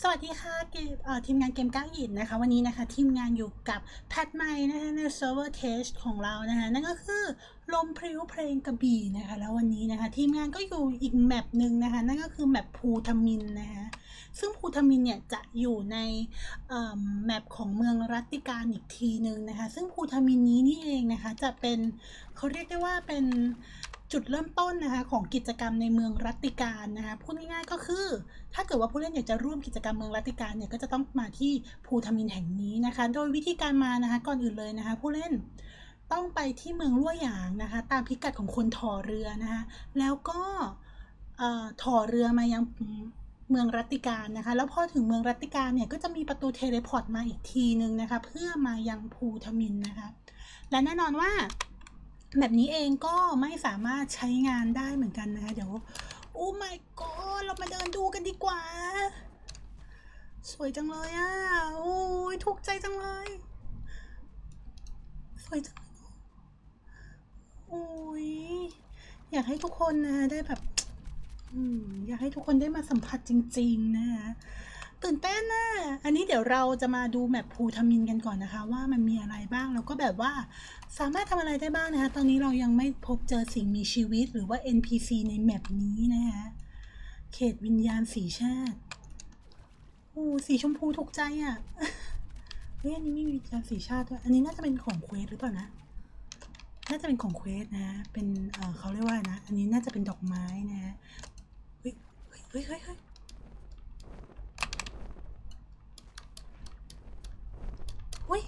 สวัสดีค่ะเกมทีมงานเกมก้าวหินนะคะ วันนี้นะคะทีมงานอยู่กับแพทไมค์นะคะในเซิร์ฟเวอร์เทสของเรานะคะนั่นก็คือลมพริ้วเพลงกระบี่นะคะ แล้ววันนี้นะคะ ทีมงานก็อยู่อีกแมปหนึ่งนะคะ นั่นก็คือแมปภูทมินนะคะซึ่งภูทมินเนี่ยจะอยู่ในแมปของเมืองรัตติการอีกทีหนึ่งนะคะ ซึ่งภูทมินนี้นี่เองนะคะจะเป็นเขาเรียกได้ว่าเป็น จุดเริ่มต้นนะคะของกิจกรรมในเมืองรัตติการนะคะพูดง่ายๆก็คือ ถ้าเกิดว่าผู้เล่นอยากจะร่วมกิจกรรมเมืองรัตติการเนี่ยก็จะต้องมาที่ภูทมินแห่งนี้นะคะ โดยวิธีการมานะคะก่อนอื่นเลยนะคะ ผู้เล่นต้องไปที่เมืองลั่วหยางนะคะ ตามพิกัดของคนถอเรือนะคะแล้วก็ท่อถอเรือมายังเมืองรัตติการนะคะ แล้วพอถึงเมืองรัตติการเนี่ยก็จะมีประตูเทเลพอร์ตมาอีกทีนึงนะคะ เพื่อมายังภูทมินนะคะ และแน่นอนว่า แบบนี้เองก็ไม่สามารถใช้งานได้เหมือนกันนะคะเดี๋ยวโอ้ my god เรามาเดินดูกันดีกว่า สวยจังเลยอะโอ้ยถูกใจจังเลย สวยจังโอ้ยอยากให้ทุกคนนะได้แบบอืมอยากให้ทุกคนได้มาสัมผัสจริง ๆ นะคะ ตื่นเต้นนะอันนี้เดี๋ยวเราจะมาดูแมปภูทมินกันก่อนนะคะ ว่ามันมีอะไรบ้างแล้วก็แบบว่าสามารถทำอะไรได้บ้างนะคะ ตอนนี้เรายังไม่พบเจอสิ่งมีชีวิตหรือว่า NPC ในแมปนี้นะคะเขตวิญญาณสีชาติโอ้สีชมพูถูกใจอะเฮ้ยอันนี้ไม่มีวิญญาณสีชาติด้วยอันนี้น่าจะเป็นของเควสหรือเปล่านะน่าจะเป็นของเควสนะเป็นเออเขาเรียกว่านะ อันนี้น่าจะเป็นดอกไม้นะฮะเฮ้ยเฮ้ยเฮ้ยเฮ้ยเฮ้ย อุ้ย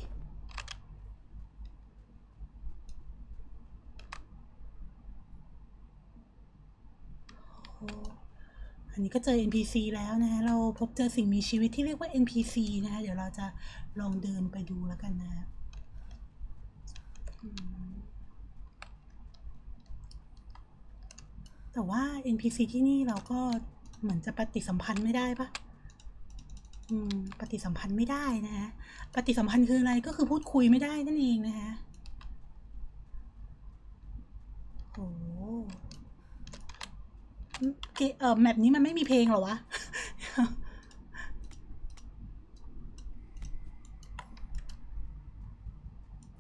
โออันนี้ก็เจอ NPC แล้วนะคะเราพบเจอสิ่งมีชีวิตที่เรียกว่า NPC นะคะเดี๋ยวเราจะลองเดินไปดูแล้วกันนะแต่ว่า NPC ที่นี่เราก็เหมือนจะปฏิสัมพันธ์ไม่ได้ปะ ปฏิสัมพันธ์ไม่ได้นะฮะ ปฏิสัมพันธ์คืออะไรก็คือพูดคุยไม่ได้นั่นเองนะฮะโอ้เกเออแมปนี้มันไม่มีเพลงเหรอวะ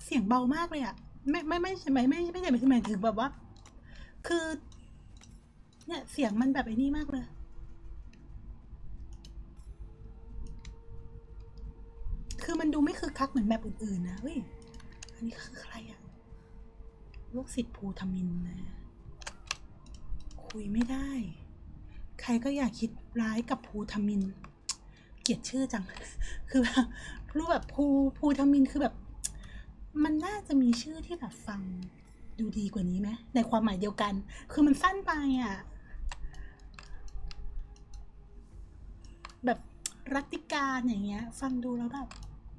เสียงเบามากเลยอะไม่ไม่ไม่ใช่ไม่ไม่ไม่ใช่ไม่ใช่หมายถึงแบบว่า คือ เนี่ยเสียงมันแบบไอ้นี่มากเลย คือ มันดูไม่คึกคักเหมือนแบบอื่นๆนะเฮ้ย อันนี้คือใครอะลูกศิษย์ภูทมินนะ คุยไม่ได้ ใครก็อยากคิดร้ายกับภูทมิน เกลียดชื่อจัง คือแบบรู้แบบภูภูทมินคือแบบ มันน่าจะมีชื่อที่แบบฟังดูดีกว่านี้ไหมในความหมายเดียวกัน คือมันสั้นไปอะ แบบรัตติการอย่างเงี้ย ฟังดูแล้วแบบ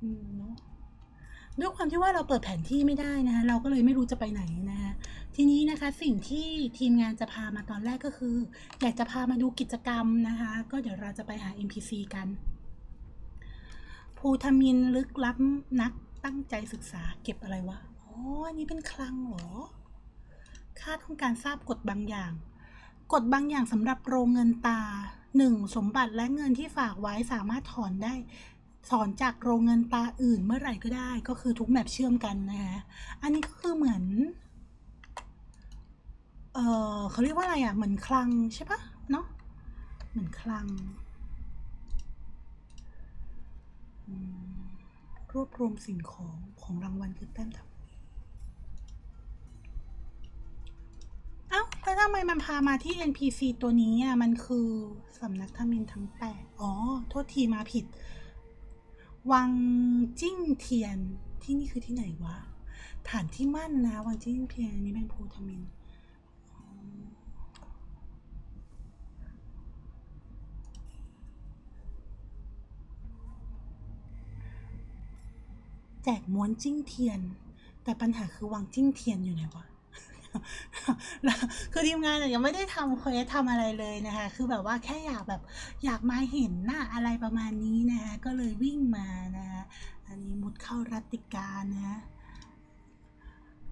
อืมเนาะด้วยความที่ว่าเราเปิดแผนที่ไม่ได้นะคะเราก็เลยไม่รู้จะไปไหนนะคะทีนี้นะคะสิ่งที่ทีมงานจะพามาตอนแรกก็คืออยากจะพามาดูกิจกรรมนะคะ ก็เดี๋ยวเราจะไปหา NPC กันภูทมินลึกลับนักตั้งใจศึกษาเก็บอะไรวะอ๋ออันนี้เป็นคลังเหรอข้าต้องการทราบกฎบางอย่างกฎบางอย่างสำหรับโรงเงินตาหนึ่งสมบัติและเงินที่ฝากไว้สามารถถอนได้ ถอนจากโรงเงินตาอื่นเมื่อไหร่ก็ได้ก็คือทุกแมปเชื่อมกันนะคะอันนี้ก็คือเหมือน เออเขาเรียกว่าอะไรอะ เหมือนคลังใช่ปะเนาะเหมือนคลัง รวบรวมสิ่งของของรางวัลคือแต้มทับเอ้าแล้วทำไมมันพามาที่ NPC ตัวนี้อะ มันคือสำนักทมินทั้งแปดอ๋อ โทษทีมาผิด วังจิ้งเทียนที่นี่คือที่ไหนวะฐานที่มั่นนะวังจิ้งเทียนนี้เป็นภูทมินแจกม้วนจิ้งเทียน แต่ปัญหาคือวังจิ้งเทียนอยู่ไหนวะ คือทีมงานเนี่ยยังไม่ได้ทำเควสทำอะไรเลยนะคะ คือแบบว่าแค่อยากแบบอยากมาเห็นหน้าอะไรประมาณนี้นะคะ ก็เลยวิ่งมานะคะอันนี้มุดเข้ารัติการนะ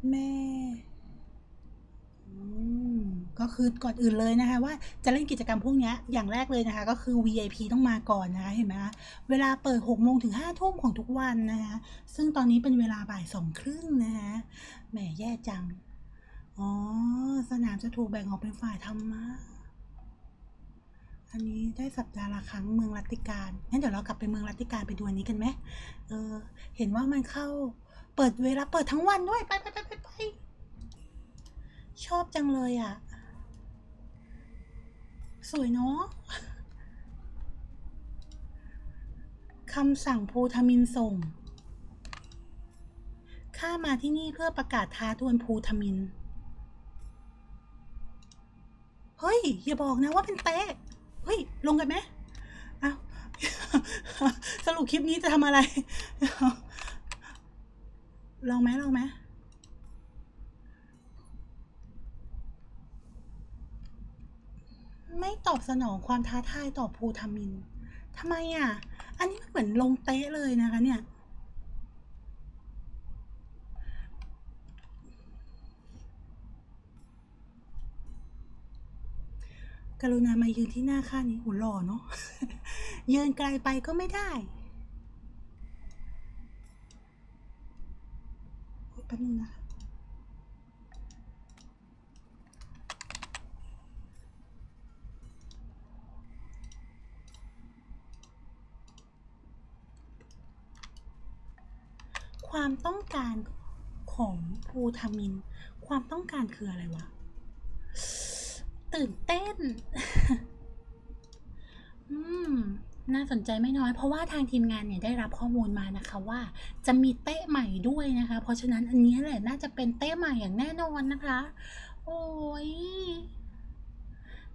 แม่อือก็คือก่อนอื่นเลยนะคะว่าจะเล่นกิจกรรมพวกนี้อย่างแรกเลยนะคะ ก็คือ VIP ต้องมาก่อนนะคะเห็นไหมคะเวลาเปิด6โมงถึง5ทุ่มของทุกวันนะคะซึ่งตอนนี้เป็นเวลาบ่ายสองครึ่งนะคะแหมแย่จัง อ๋อ สนามจะถูกแบ่งออกเป็นฝ่ายธรรมะ อันนี้ได้สัปดาห์ละครั้งเมืองรัติการ งั้นเดี๋ยวเรากลับไปเมืองรัตติการไปดูอันนี้กันไหมเออ เห็นว่ามันเข้า เปิดเวลาเปิดทั้งวันด้วย ไปไปไปไปไป ชอบจังเลยอะ สวยเนาะคำสั่งภูทมินส่ง ข้ามาที่นี่เพื่อประกาศท้าทวนภูทมิน เฮ้ยอย่าบอกนะว่าเป็นเต้เฮ้ย ลงกันไหมเอาสรุปคลิปนี้จะทำอะไร ลองไหมลองไหมไม่ตอบสนองความท้าทายต่อภูทามินทำไมอะ อันนี้มันเหมือนลงเตะเลยนะคะเนี่ย กรุณามายืนที่หน้าข้านี้หูหล่อเนาะยืนไกลไปก็ไม่ได้แป๊บนึงนะคะความต้องการของภูทามิน ความต้องการคืออะไรวะ ตื่นเต้น อืม น่าสนใจไม่น้อย เพราะว่าทางทีมงานเนี่ยได้รับข้อมูลมานะคะว่า จะมีเต้ใหม่ด้วยนะคะ เพราะฉะนั้นอันนี้แหละน่าจะเป็นเต้ใหม่อย่างแน่นอนนะคะ โอ้ย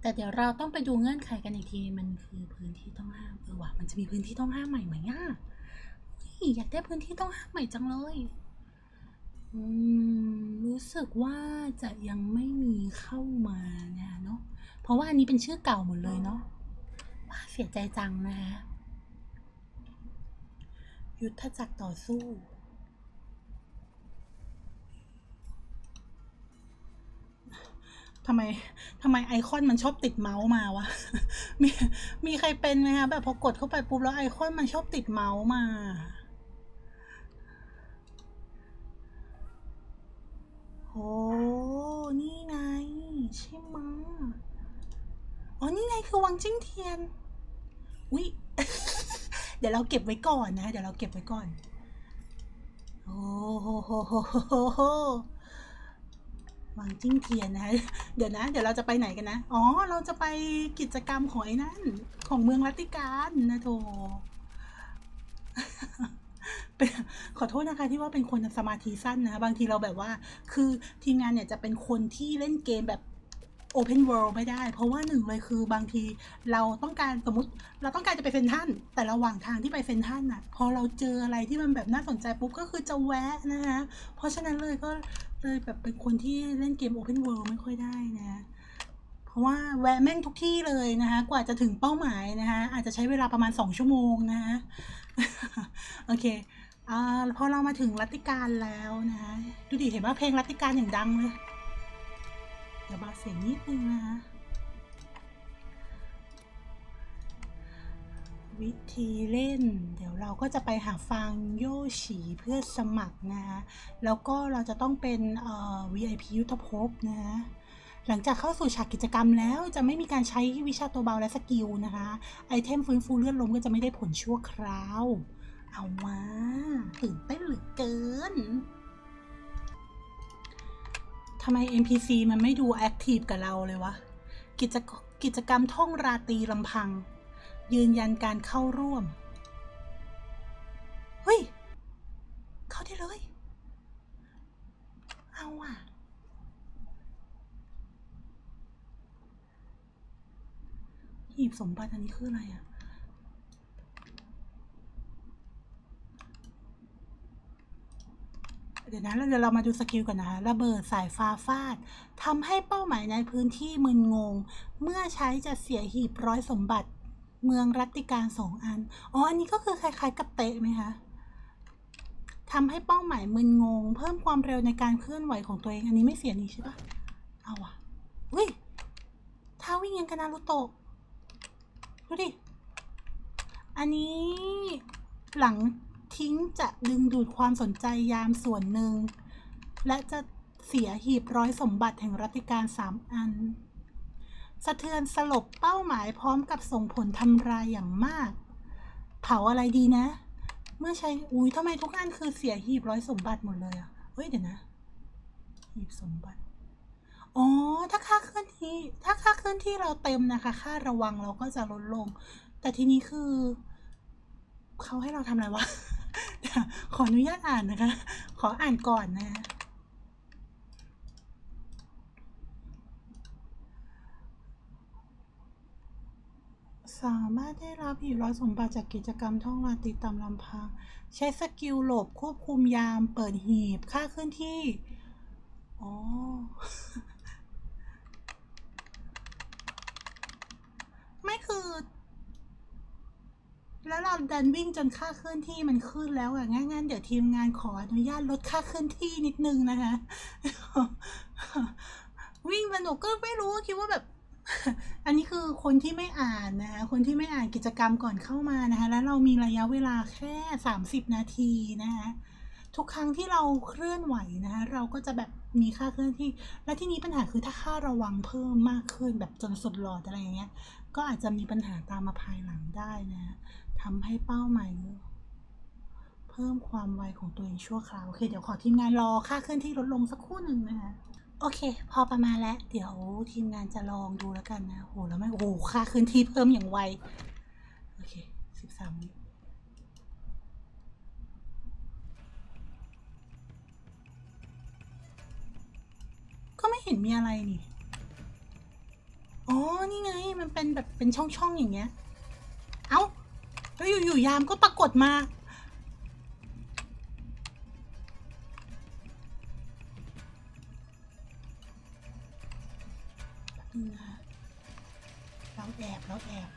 แต่เดี๋ยวเราต้องไปดูเงื่อนไขกันอีกทีมันคือพื้นที่ต้องห้ามเออว่ะมันจะมีพื้นที่ต้องห้ามใหม่ไหมอะเฮ้ยอยากได้พื้นที่ต้องห้ามใหม่จังเลย รู้สึกว่าจะยังไม่มีเข้ามานะเนาะเพราะว่าอันนี้เป็นชื่อเก่าหมดเลยเนาะว่าเสียใจจังนะคะยุทธจักรต่อสู้ทำไมทำไมไอคอนมันชอบติดเมาส์มาวะ มีมีใครเป็นไหมคะแบบพอกดเข้าไปปุ๊บแล้วไอคอนมันชอบติดเมาส์มา โอ้นี่ไง ใช่ไหมะอ๋อ นี่ไง คือวังจิ้งเทียน อุ๊ยเดี๋ยวเราเก็บไว้ก่อนนะ เดี๋ยวเราเก็บไว้ก่อน โอ้โหโหโหโหโหวังจิ้งเทียนนะคะเดี๋ยวนะ เดี๋ยวเราจะไปไหนกันนะ อ๋อ เราจะไปกิจกรรมของไอ้นั่น ของเมืองรัตติการนะโถขอโทษนะคะที่ว่าเป็นคนสมาธิสั้นนะ บางทีเราแบบว่า คือทีมงานเนี่ยจะเป็นคนที่เล่นเกมแบบ Open World ไม่ได้ เพราะว่าหนึ่งเลยคือบางทีเราต้องการสมมติเราต้องการจะไปเซนทันแต่ระหว่างทางที่ไปเซนทันน่ะ พอเราเจออะไรที่มันแบบน่าสนใจปุ๊บก็คือจะแวะนะคะเพราะฉะนั้นเลยก็เลยแบบเป็นคนที่เล่นเกม Open World ไม่ค่อยได้นะเพราะว่าแวะแม่งทุกที่เลยนะคะกว่าจะถึงเป้าหมายนะคะอาจจะใช้เวลาประมาณ 2 ชั่วโมงนะคะโอเคอพอเรามาถึงรัตติการแล้วนะคะดูดิเห็นว่าเพลงรัตติการอย่างดังเลย เดี๋ยวเบาเสียงนิดนึงนะคะ วิธีเล่น เดี๋ยวเราก็จะไปหาฟังโยฉีเพื่อสมัครนะคะแล้วก็เราจะต้องเป็นเอ่อ VIP ยุทธภพนะคะหลังจากเข้าสู่ฉากกิจกรรมแล้วจะไม่มีการใช้วิชาตัวเบาและสกิลนะคะ ไอเทมฟื้นฟูเลือดลมก็จะไม่ได้ผลชั่วคราว เอามาตื่นเต้นเหลือเกินำไม NPC มันไม่ดูแอคทีฟกับเราเลยวะ กิจกิจกรรมท่องราตรีลำพัง ยืนยันการเข้าร่วม เฮ้ย เข้าได้เลย เอาอะ หีบสมบัติอันนี้คืออะไรอะ เดี๋ยวนะแล้วเดี๋ยวเรามาดูสกิลก่อนนะคะระเบิดสายฟ้าฟาดทำให้เป้าหมายในพื้นที่มึนงง เมื่อใช้จะเสียหีบร้อยสมบัติเมืองรัตติการสองอัน อ๋อ อันนี้ก็คือคล้าย ๆ กับเตะไหมคะทำให้เป้าหมายมึนงง เพิ่มความเร็วในการเคลื่อนไหวของตัวเอง อันนี้ไม่เสียนี่ใช่ปะเอาอะเฮ้ยท่าวิ่งยังกับนารูโตะดูดิ อันนี้หลัง ทิ้งจะดึงดูดความสนใจยามส่วนหนึ่ง และจะเสียหีบร้อยสมบัติแห่งรัติการสามอัน สะเทือนสลบเป้าหมายพร้อมกับส่งผลทำลายอย่างมาก เผาอะไรดีนะ เมื่อใช้อุ้ยทำไมทุกอันคือเสียหีบร้อยสมบัติหมดเลยอะเฮ้ยเดี๋ยวนะ หีบสมบัติอ๋อ ถ้าค่าเคลื่อนที่ ถ้าค่าเคลื่อนที่เราเต็มนะคะ ค่าระวังเราก็จะลดลง แต่ทีนี้คือ เขาให้เราทำอะไรวะ ขออนุญาตอ่านนะคะ ขออ่านก่อนนะสามารถได้รับหีบร้อยสมบัติจากกิจกรรมท่องราตรีตามลำพัง ใช้สกิลหลบควบคุมยามเปิดหีบค่าเคลื่อนที่ อ๋อ ไม่คือ แล้วเราดันวิ่งจนค่าเคลื่อนที่มันขึ้นแล้วอะงั้นงั้นเดี๋ยวทีมงานขออนุญาตลดค่าเคลื่อนที่นิดนึงนะคะ วิ่งสนุกก็ไม่รู้คิดว่าแบบ อันนี้คือคนที่ไม่อ่านนะคะ คนที่ไม่อ่านกิจกรรมก่อนเข้ามานะคะ แล้วเรามีระยะเวลาแค่สามสิบนาทีนะคะทุกครั้งที่เราเคลื่อนไหวนะคะเราก็จะแบบมีค่าเคลื่อนที่ และที่นี้ปัญหาคือถ้าค่าระวังเพิ่มมากขึ้นแบบจนสุดหลอดอะไรอย่างเงี้ย ก็อาจจะมีปัญหาตามมาภายหลังได้นะ ทำให้เป้าหมายเพิ่มความไวของตัวเองชั่วคราว โอเค เดี๋ยวขอทีมงานรอค่าเคลื่อนที่ลดลงสักครู่หนึ่งนะคะโอเค พอประมาณแล้ว เดี๋ยวทีมงานจะลองดูแล้วกันนะโหแล้วไม่โอ้โหค่าเคลื่อนที่เพิ่มอย่างไว โอเคสิบสามวิก็ไม่เห็นมีอะไรนี่ อ๋อ นี่ไง มันเป็นแบบเป็นช่องๆอย่างเงี้ย เอ้า แล้วอยู่ๆยามก็ปรากฏมา เราแอบเราแอบ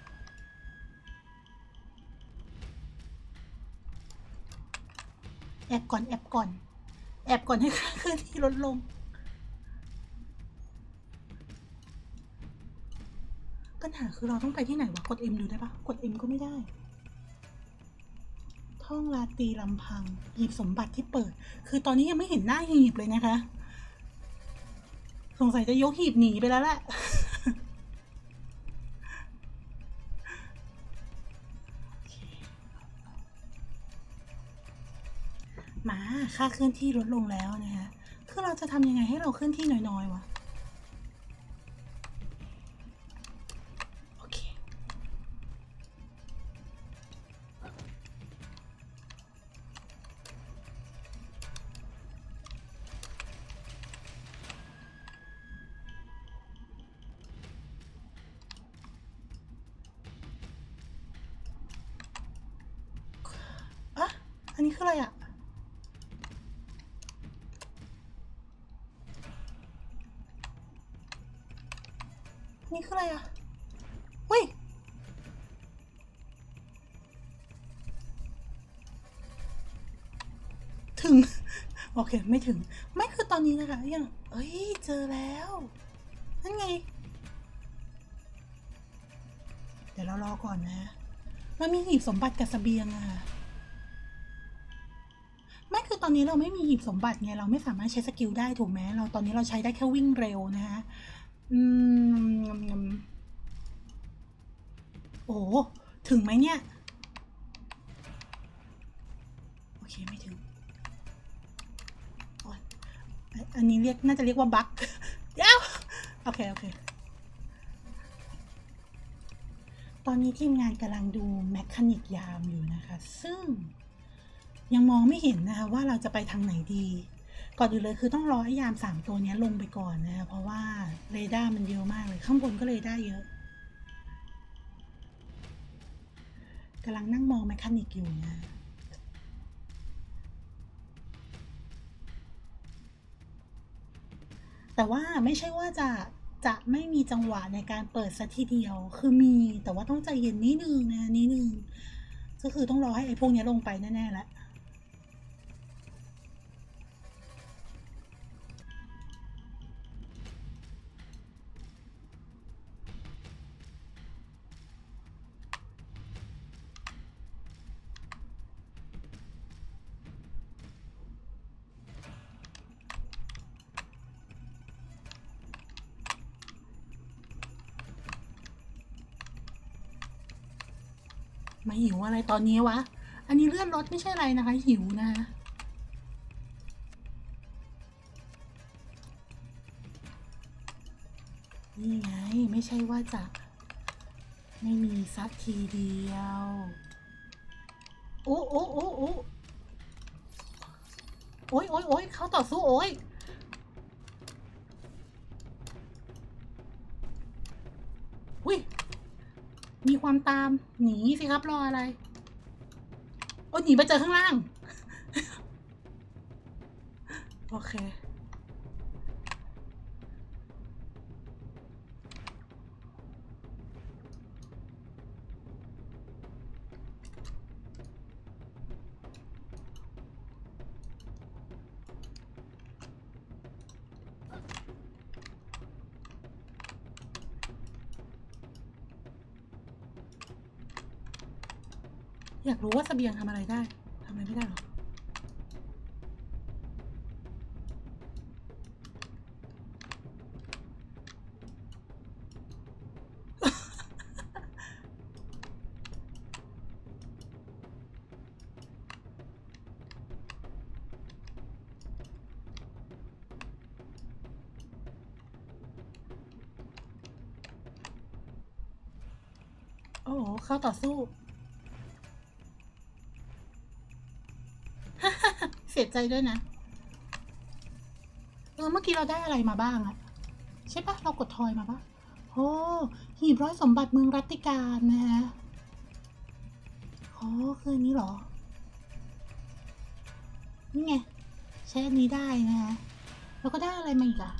แอบก่อนแอบก่อน แอบก่อนให้ค่าเคลื่อนที่ลดลงปัญหาคือเราต้องไปที่ไหนวะ กด M ดูได้ปะกด M ก็ไม่ได้ ท่องราตรีลำพัง หีบสมบัติที่เปิด คือตอนนี้ยังไม่เห็นหน้าหีบเลยนะคะ สงสัยจะยกหีบหนีไปแล้วแหละมาค่าเคลื่อนที่ลดลงแล้วนะคะคือเราจะทำยังไงให้เราเคลื่อนที่น้อยๆวะ นนี้คืออะไรอะนนี้คืออะไรอะเฮ้ย ถึง โอเค ไม่ถึง ไม่คือตอนนี้นะคะยัง เอ้ย เจอแล้ว นั่นไง เดี๋ยวเรารอก่อนนะ มันมีหีบสมบัติกับสเสบียงอะค่ะ ตอนนี้เราไม่มีหีบสมบัติไงเราไม่สามารถใช้สกิลได้ถูกไหมเราตอนนี้เราใช้ได้แค่วิ่งเร็วนะคะอืมโอ้ถึงไหมเนี่ย โอเค ไม่ถึงอันอันนี้เรียกน่าจะเรียกว่าบั๊กเดี๋ยวโอเค โอเค ตอนนี้ทีมงานกำลังดูแมคคานิกยามอยู่นะคะ ซึ่ง ยังมองไม่เห็นนะคะว่าเราจะไปทางไหนดี ก่อนอื่นเลยคือต้องรอให้ยามสามตัวนี้ลงไปก่อนนะคะเพราะว่าเรดาร์มันเยอะมากเลย ข้างบนก็เรดาร์เยอะกำลังนั่งมองแมคานิกอยู่นะแต่ว่าไม่ใช่ว่าจะจะไม่มีจังหวะในการเปิดสัทีเดียว คือมีแต่ว่าต้องใจเย็นนิดนึงนะนิดนึง ก็คือต้องรอให้ไอ้พวกนี้ลงไปแน่ๆแล้ว มาหิวอะไรตอนนี้วะ อันนี้เลื่อนรถไม่ใช่อะไรนะคะ หิวนะนี่ไง ไม่ใช่ว่าจะ ไม่มีสักทีเดียว โอ้โอ้โอ้โอ้โอ้ยโอ้ยโอ้ยเขาต่อสู้โอ้ยอุ้ย ความตาม หนีสิครับรออะไร โอ้หนีไปเจอข้างล่าง โอเค รู้ว่าเสบียงทำอะไรได้ทำอะไรไม่ได้หรอโอ้โหเข้าต่อสู้ ใจด้วยนะเออเมื่อกี้เราได้อะไรมาบ้างอะใช่ปะเรากดทอยมาปะโอ้หีบร้อยสมบัติเมืองรัตติการนะฮะโอ้คืออันนี้เหรอ นี่ไงใช้อันนี้ได้นะฮะแล้วก็ได้อะไรมาอีกอะ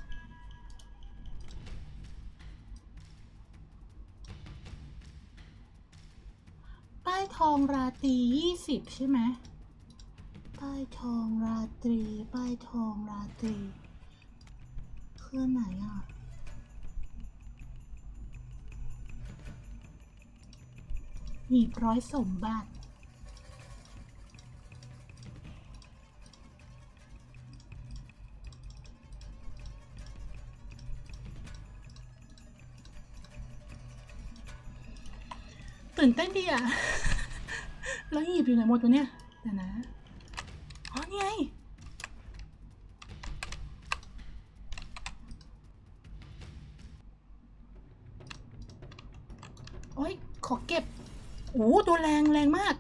ป้ายทองราตรียี่สิบใช่ไหม ป้ายทองราตรี ป้ายทองราตรีคืออนไหนอะหีบร้อยสมบัติตื่นเต้นดีอะ แล้วหีบอยู่ไหนหมดวะเนี่ย เดี๋ยวนะ นี่ไง โอ้ย ขอเก็บ โอ้ตัวแรงแรงมาก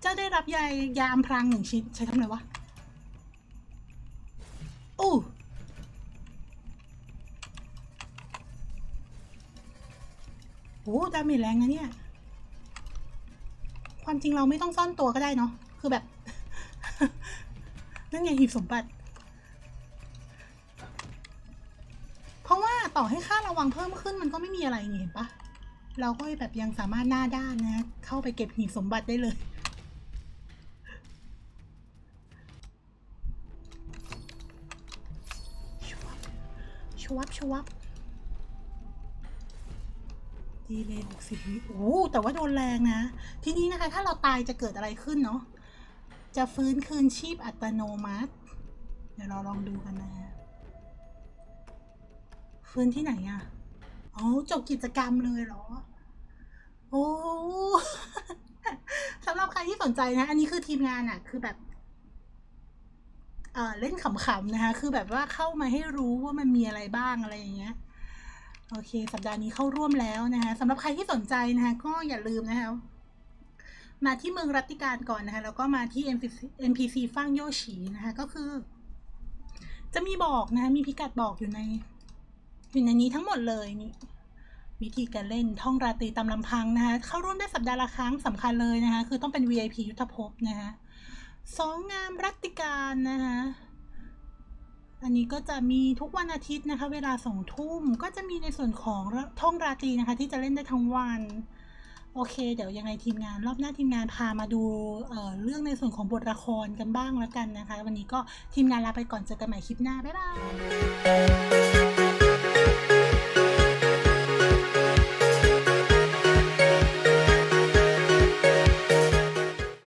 เจ้าได้รับยายาอำพรางหนึ่งชิ้น ใช้ทำไรวะอู้ โอ้ดาเมจแรงนะเนี่ย ความจริงเราไม่ต้องซ่อนตัวก็ได้เนาะ คือแบบ นั่นไงหีบสมบัติ เพราะว่าต่อให้ค่าระวังเพิ่มขึ้นมันก็ไม่มีอะไรนี่เห็นปะ เราก็แบบยังสามารถหน้าด้านนะ เข้าไปเก็บหีบสมบัติได้เลยชวับชวับชวับ ดีเลยหกสิบวิโอ้แต่ว่าโดนแรงนะ ทีนี้นะคะ ถ้าเราตายจะเกิดอะไรขึ้นเนาะ จะฟื้นคืนชีพอัตโนมัติ เดี๋ยวเราลองดูกันนะฮะฟื้นที่ไหนอะอ๋อจบกิจกรรมเลยเหรอ โอ้สำหรับใครที่สนใจนะ อันนี้คือทีมงานอะคือแบบเออเล่นขำๆนะคะ คือแบบว่าเข้ามาให้รู้ว่ามันมีอะไรบ้างอะไรอย่างเงี้ย โอเค สัปดาห์นี้เข้าร่วมแล้วนะคะสำหรับใครที่สนใจนะคะก็อย่าลืมนะคะมาที่เมืองรัตติการก่อนนะคะแล้วก็มาที่ NPC, NPC ฟั่งโยฉีนะคะก็คือ จะมีบอกนะคะมีพิกัดบอกอยู่ใน อยู่ในนี้ทั้งหมดเลยนี่วิธีการเล่นท่องราตรีตามลำพังนะคะเข้าร่วมได้สัปดาห์ละครั้งสำคัญเลยนะคะคือต้องเป็น VIP ยุทธภพนะคะสองงามรัตติการนะคะ อันนี้ก็จะมีทุกวันอาทิตย์นะคะ เวลาสองทุ่มก็จะมีในส่วนของท่องราตรีนะคะ ที่จะเล่นได้ทั้งวันโอเค เดี๋ยวยังไงทีมงานรอบหน้าทีมงานพามาดูเเรื่องในส่วนของบทละครกันบ้างแล้วกันนะคะ วันนี้ก็ทีมงานลาไปก่อนเจอกันใหม่คลิปหน้า บ๊ายบาย